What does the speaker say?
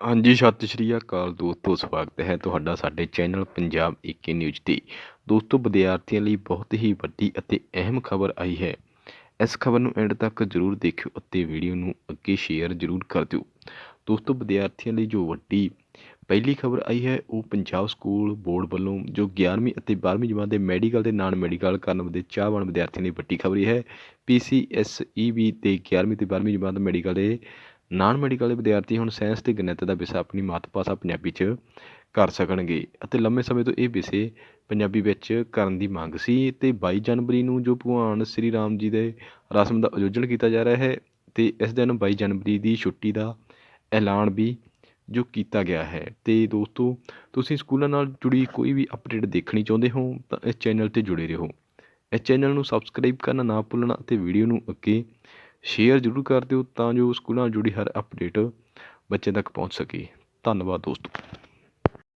ਹਾਂਜੀ, ਸਤਿ ਸ਼੍ਰੀ ਅਕਾਲ ਦੋਸਤੋ, ਸਵਾਗਤ ਹੈ ਤੁਹਾਡਾ ਸਾਡੇ ਚੈਨਲ ਪੰਜਾਬ ਏਕੇ ਨਿਊਜ਼ 'ਤੇ। ਦੋਸਤੋ, ਵਿਦਿਆਰਥੀਆਂ ਲਈ ਬਹੁਤ ਹੀ ਵੱਡੀ ਅਤੇ ਅਹਿਮ ਖਬਰ ਆਈ ਹੈ। ਇਸ ਖਬਰ ਨੂੰ ਐਂਡ ਤੱਕ ਜ਼ਰੂਰ ਦੇਖਿਓ ਅਤੇ ਵੀਡੀਓ ਨੂੰ ਅੱਗੇ ਸ਼ੇਅਰ ਜ਼ਰੂਰ ਕਰ ਦਿਓ। ਦੋਸਤੋ, ਵਿਦਿਆਰਥੀਆਂ ਲਈ ਜੋ ਵੱਡੀ ਪਹਿਲੀ ਖਬਰ ਆਈ ਹੈ, ਉਹ ਪੰਜਾਬ ਸਕੂਲ ਬੋਰਡ ਵੱਲੋਂ ਜੋ 11ਵੀਂ ਅਤੇ 12ਵੀਂ ਜਮਾਤ ਦੇ ਮੈਡੀਕਲ ਤੇ ਨਾਨ ਮੈਡੀਕਲ ਕਰਨ ਦੇ ਚਾਹਵਾਨ ਵਿਦਿਆਰਥੀਆਂ ਲਈ ਵੱਡੀ ਖਬਰ ਇਹ ਹੈ। ਪੀਸੀਐਸਈਬੀ ਤੇ 11ਵੀਂ ਤੇ 12ਵੀਂ ਜਮਾਤ ਮੈਡੀਕਲ ਦੇ ਨਾਨ ਮੈਡੀਕਲ ਵਿਦਿਆਰਥੀ ਹੁਣ ਸਾਇੰਸ ਅਤੇ ਗਣਿਤ ਦਾ ਵਿਸ਼ਾ ਆਪਣੀ ਮਾਤ ਭਾਸ਼ਾ ਪੰਜਾਬੀ 'ਚ ਕਰ ਸਕਣਗੇ ਅਤੇ ਲੰਮੇ ਸਮੇਂ ਤੋਂ ਇਹ ਵਿਸ਼ੇ ਪੰਜਾਬੀ ਵਿੱਚ ਕਰਨ ਦੀ ਮੰਗ ਸੀ ਅਤੇ ਬਾਈ ਜਨਵਰੀ ਨੂੰ ਜੋ ਭਗਵਾਨ ਸ੍ਰੀ ਰਾਮ ਜੀ ਦੇ ਰਸਮ ਦਾ ਆਯੋਜਨ ਕੀਤਾ ਜਾ ਰਿਹਾ ਹੈ ਅਤੇ ਇਸ ਦਿਨ ਬਾਈ ਜਨਵਰੀ ਦੀ ਛੁੱਟੀ ਦਾ ਐਲਾਨ ਵੀ ਜੋ ਕੀਤਾ ਗਿਆ ਹੈ। ਅਤੇ ਦੋਸਤੋ, ਤੁਸੀਂ ਸਕੂਲਾਂ ਨਾਲ ਜੁੜੀ ਕੋਈ ਵੀ ਅਪਡੇਟ ਦੇਖਣੀ ਚਾਹੁੰਦੇ ਹੋ ਤਾਂ ਇਸ ਚੈਨਲ ਤੇ ਜੁੜੇ ਰਹੋ। ਇਸ ਚੈਨਲ ਨੂੰ ਸਬਸਕ੍ਰਾਈਬ ਕਰਨਾ ਨਾ ਭੁੱਲਣਾ ਅਤੇ ਵੀਡੀਓ ਨੂੰ ਅੱਗੇ ਸ਼ੇਅਰ ਜ਼ਰੂਰ ਕਰ ਦਿਓ ਤਾਂ ਜੋ ਸਕੂਲਾਂ ਨਾਲ ਜੁੜੀ ਹਰ ਅਪਡੇਟ ਬੱਚੇ ਤੱਕ ਪਹੁੰਚ ਸਕੇ। ਧੰਨਵਾਦ ਦੋਸਤੋ।